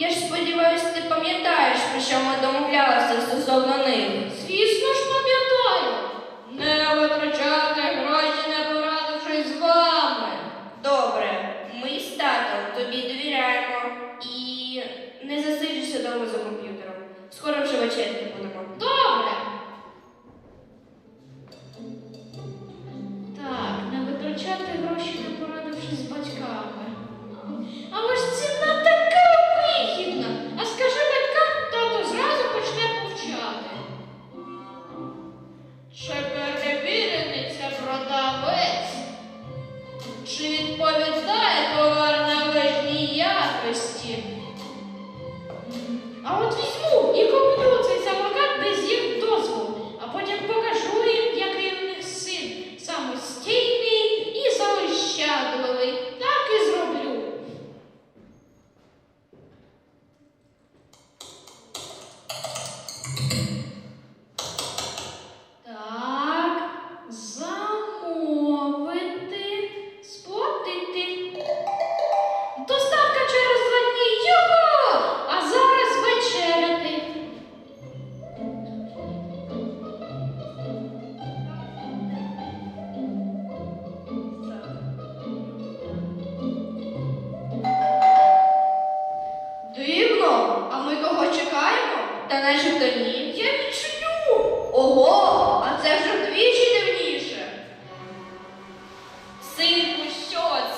Я ж сподіваюся, ти пам'ятаєш, про що ми домовлялися стосовно них. Звісно ж, пам'ятаю. Не витрачати гроші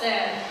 що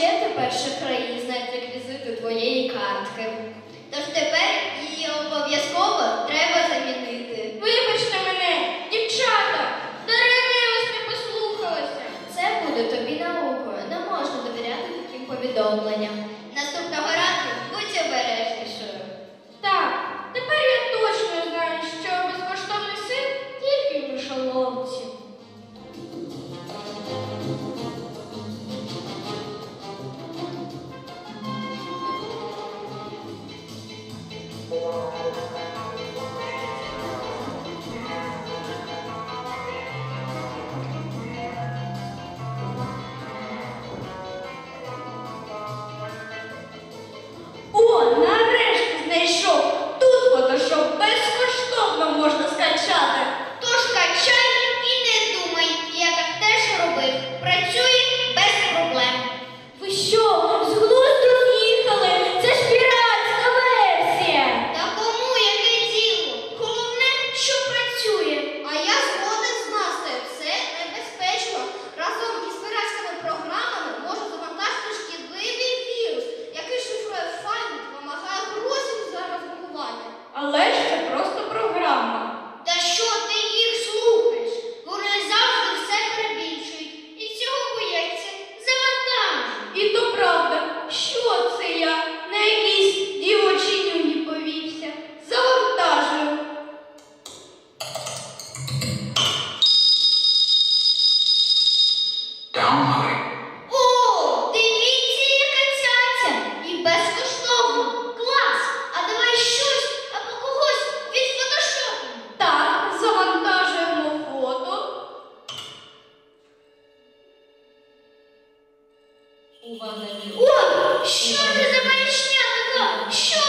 ще тепер шахраї знають реквізити твоєї картки. Тож ти Увага, О, що це за маячня така? Що